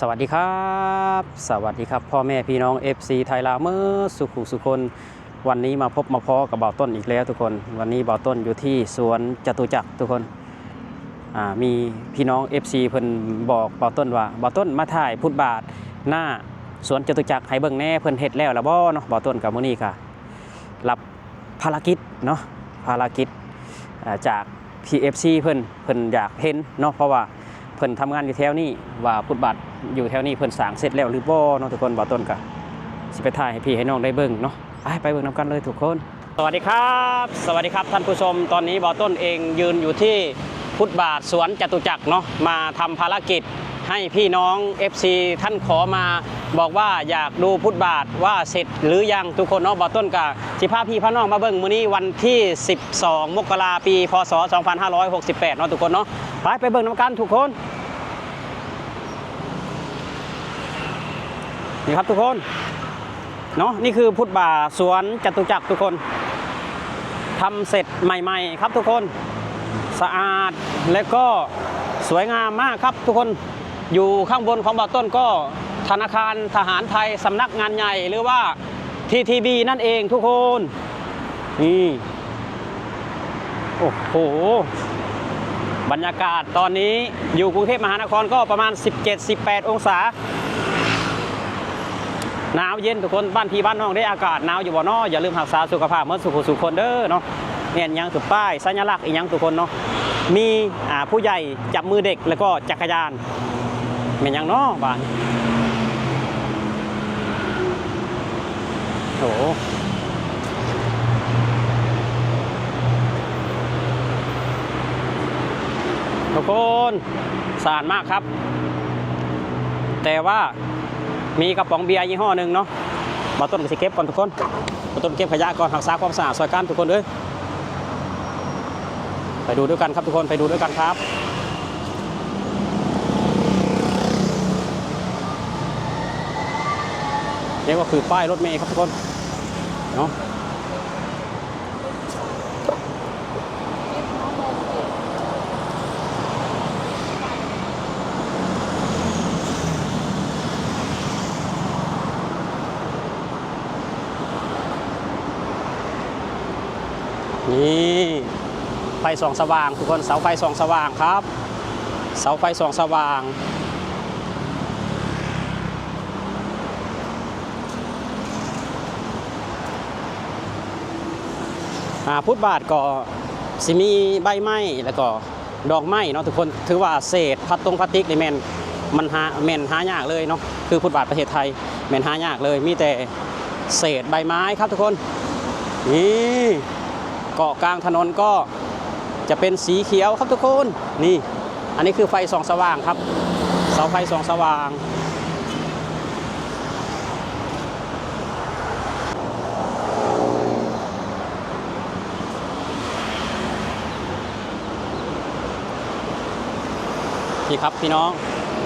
สวัสดีครับ สวัสดีครับ พ่อแม่พี่น้อง FC ไทยลาเมื่อสุขุสุคน วันนี้มาพบมาพอกับบ่าต้นอีกแล้วทุกคน วันนี้บ่าต้นอยู่ที่สวนจตุจักรทุกคนมีพี่น้อง FC เพิ่นบอกบ่าต้นว่าบ่าต้นมาถ่ายพุทธบาทหน้าสวนจตุจักรให้เบิ่งแน่เพิ่นเฮ็ดแล้วละบ่เนาะบ่าต้นกับมื้อนี้ค่ะรับภารกิจเนาะภารกิจจาก PFC เพิ่นเพิ่นอยากเห็นเนาะเพราะว่า เพิ่นทำงานอยู่แถวนี้ว่าพุทธบาทอยู่แถวนี้เพิ่นสร้างเสร็จแล้วหรือบ่เนาะทุกคนบ่ต้นก็สิไปถ่ายให้พี่ให้น้องได้เบิ่งเนาะไปไปเบิ่งนํกันเลยทุกคน สวัสดีครับ สวัสดีครับท่านผู้ชมตอนนี้บ่ต้นเองยืนอยู่ที่พุทธบาทสวนจตุจักรเนาะมาทำภารกิจให้พี่น้อง FC ท่านขอมาบอกว่าอยากดูพุทธบาทว่าเสร็จหรือยังทุกคนเนาะบ่ต้นกะสิพาพี่พาน้องมาเบิ่งมื้อนี้วันที่ 12 มกราปี พศ 2568 เนาะทุกคนเนาะไปไปเบิ่งนํกันทุกคน นี่ครับทุกคนเนาะนี่คือพุทธบาสวนจตุจักรทุกคนทำเสร็จใหม่ ๆ ครับทุกคนสะอาดและก็สวยงามมากครับทุกคนอยู่ข้างบนของบ่อต้นก็ธนาคารทหารไทยสำนักงานใหญ่หรือว่า TTB นั่นเองทุกคนนี่โอ้โห บรรยากาศตอนนี้อยู่กรุงเทพมหานครก็ประมาณ 17-18 องศา หนาวเย็นทุกคนบ้านพี่บ้านน้องได้อากาศหนาวอยู่บ่เนาะอย่าลืมรักษาสุขภาพเมื่อสุขสุขคนเด้อเนาะเนี่ยยังสุดป้ายสัญลักษณ์อีกยังทุกคนเนาะมีอ่าผู้ใหญ่จับมือเด็กแล้วก็จักรยานเป็นยังเนาะบ้านโอ้ทุกคนสาดมากครับ แต่ว่า มีกระป๋องเบียร์ยี่ห้อหนึ่งเนาะมาต้นก็สิเก็บก่อนทุกคนมาต้นเก็บขยะก่อนหักษาความสะอาดซอยกันทุกคนเลยไปดูด้วยกันครับทุกคนไปดูด้วยกันครับนี่ก็คือป้ายรถเมย์ครับทุกคนเนาะนี่ไฟส่องสว่าง ทุกคนเสาไฟส่องสว่างครับ เสาไฟส่องสว่างพุทธบาทก็สิมีใบไม้แล้วก็ดอกไม้เนาะทุกคนถือว่าเศษพลาสตรงพลาสติกนี่แมนมันหาแมนหายากเลยเนาะคือพุทธบาทประเทศไทยแมนหายากเลยมีแต่เศษใบไม้ครับทุกคนนี่เกาะกลางถนนก็ จะเป็นสีเขียวครับทุกคนนี่ อันนี้คือไฟส่องสว่างครับ เสาไฟส่องสว่าง นี่ครับพี่น้อง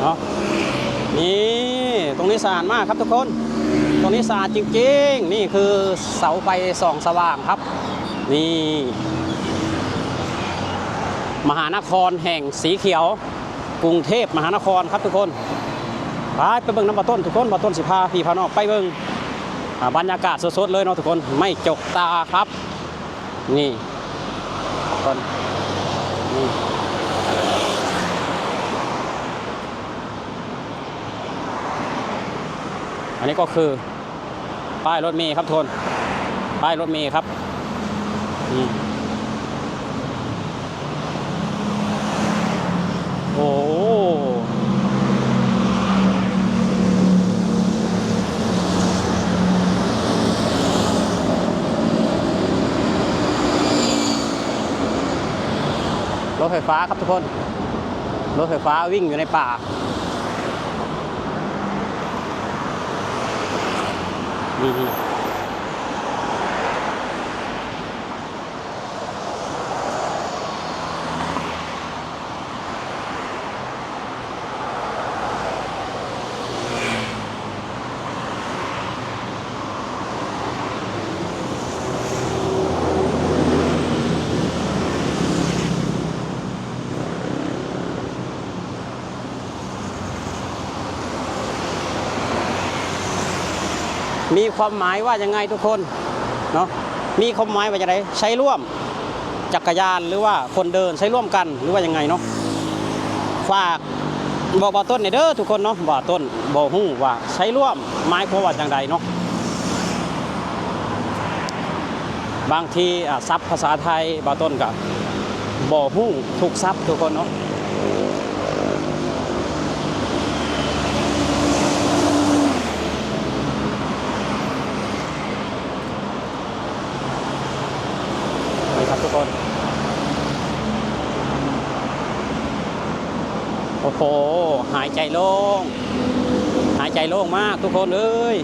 เนาะนี่ตรงนี้สะอาดมากครับทุกคน ตรงนี้สะอาดจริงๆ นี่คือเสาไฟส่องสว่างครับ นี่ มหานครแห่งสีเขียว กรุงเทพมหานครครับทุกคนไปไปเบิ่งน้ำปลาต้นทุกคนปลาต้นสิพาพี่พานอกไปเบิ่งอ่าบรรยากาศสดๆเลยเนาะทุกคนไม่จกตาครับ นี่ต้นนี่อันนี้ก็คือ ป้ายรถเมย์ครับทุกคนป้ายรถเมย์ครับอืมโอ้โหร ถไฟฟ้าครับทุกคน รถไฟฟ้าวิ่งอยู่ในป่า นี่ มีความหมายว่ายังไงทุกคนเนาะมีความหมายว่าจะไรใช้ร่วมจักรยานหรือว่าคนเดินใช้ร่วมกันหรือว่ายังไงเนาะฝากบอกบ่ต้นในอยเด้อทุกคนเนาะบ่ต้นบ่ฮู้ว่าใช้ร่วมหมายความว่าจังใดเนาะบางทีอะซับภาษาไทยบ่ต้นกับบ่ฮู้ทุกซับทุกคนเนาะ นี่ครับทุกคน โอ้โห หายใจโล่ง หายใจโล่งมากทุกคนเอ้ย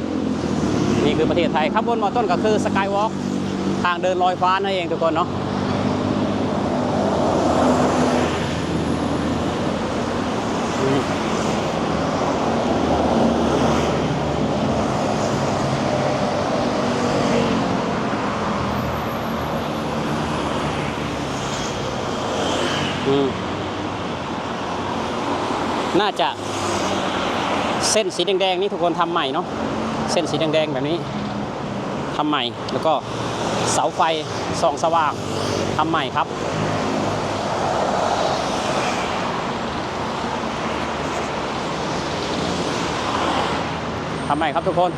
นี่คือประเทศไทยขับบนมอต้นก็คือสกายวอล์กทางเดินลอยฟ้านั่นเองทุกคนเนาะ น่าจะเส้นสีแดงๆนี่ทุกคนทำใหม่เนาะเส้นสีแดงๆแบบนี้ทำใหม่แล้วก็เสาไฟส่องสว่างทำใหม่ครับทำใหม่ครับทุกคน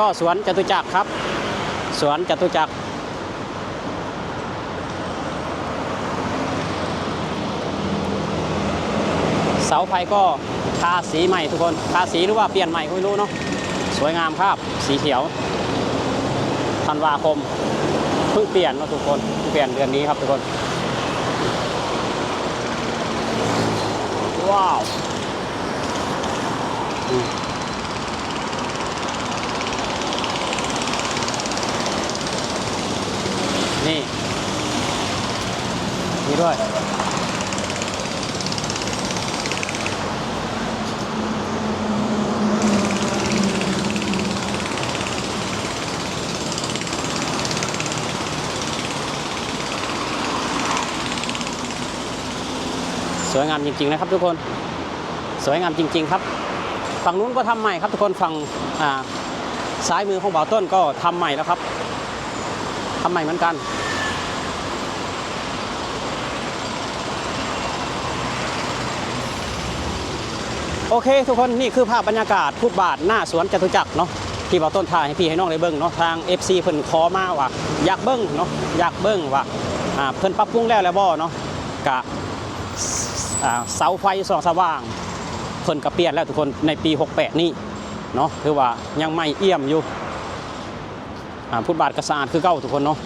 ก็สวนจตุจักรครับ สวนจตุจักรเสาไฟก็ทาสีใหม่ทุกคนทาสีหรือว่าเปลี่ยนใหม่ก็ไม่รู้เนาะสวยงามครับสีเขียวธันวาคมเพิ่งเปลี่ยนเนาะทุกคนเพิ่งเปลี่ยนเดือนนี้ครับทุกคน ว้าวอืม นี่นี่ด้วย สวยงามจริง ๆ นะครับทุกคน สวยงามจริง ๆ ครับ ฝั่งนู้นก็ทำใหม่ครับทุกคน ฝั่งซ้ายมือของบ่าวต้นก็ทำใหม่แล้วครับ ทำใหม่เหมือนกันโอเค ทุกคนนี่คือภาพบรรยากาศพุทบาทหน้าสวนจตุจักรเนาะที่บ่าต้นถ่ายให้พี่ให้น้องได้เบิ้งเนาะทาง FC เพิ่นขอมาว่าอยากเบิ้งเนาะอยากเบิ้งว่าอ่าเพิ่นปรับปรุงแล้วแล้วบ่เนาะกะอ่าเสาไฟส่องสว่าง เพิ่นกระเปลี่ยนแล้วทุกคนในปี 68 นี่เนาะคือว่ายังไม่เอี่ยมอยู่ อ่าพุทธบาทก็สะอาดคือเก่าทุกคนเนาะ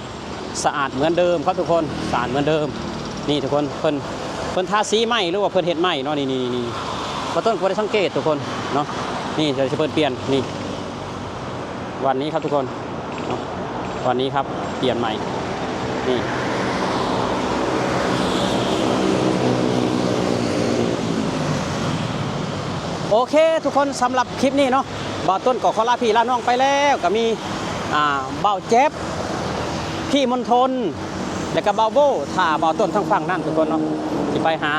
สะอาดเหมือนเดิมครับทุกคนสะอาดเหมือนเดิม นี่ทุกคนเพิ่นเพิ่นทาสีใหม่หรือว่าเพิ่นเฮ็ดใหม่เนาะนี่นี่นี่มาต้นบ่ได้สังเกตทุกคนเนาะนี่เดี๋ยวจะเพิ่นเปลี่ยนนี่ วันนี้ครับทุกคนวันนี้ครับเปลี่ยนใหม่นี่โอเค ทุกคนสำหรับคลิปนี้เนาะบาต้นก็ขอลาพี่ลาน้องไปแล้วก็มี อ่าบ่าเจ็บพี่มนทนแล้วก็บ่าโบถ่าเบาต้นทั้งฝั่งนั่นทุกคนเนาะที่ไปหา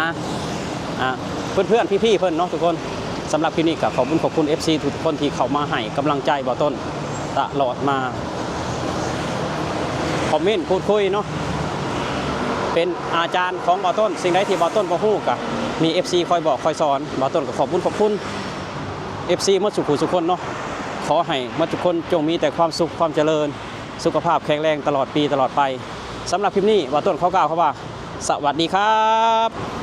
อ่าเพื่อนๆพี่เพื่อนเนาะทุกคนสำหรับคลิปนี้ก็ขอบคุณขอบคุณ FC ทุกคนที่เข้ามาให้กำลังใจเบาต้นตลอดมาคอมเมนต์พูดคุยเนาะเป็นอาจารย์ของบอต้น สิ่งใดที่บอต้นบ่ฮู้กะมี FC คอยบอกคอยสอนบอต้นก็ขอบคุณขอบคุณ FC หมดสุขุสุขคนเนาะ ขอให้มาทุกคนจงมีแต่ความสุขความเจริญ สุขภาพแข็งแรงตลอดปีตลอดไปสำหรับคลิปนี้ว่าต้นเขากล่าวเขาว่า สวัสดีครับ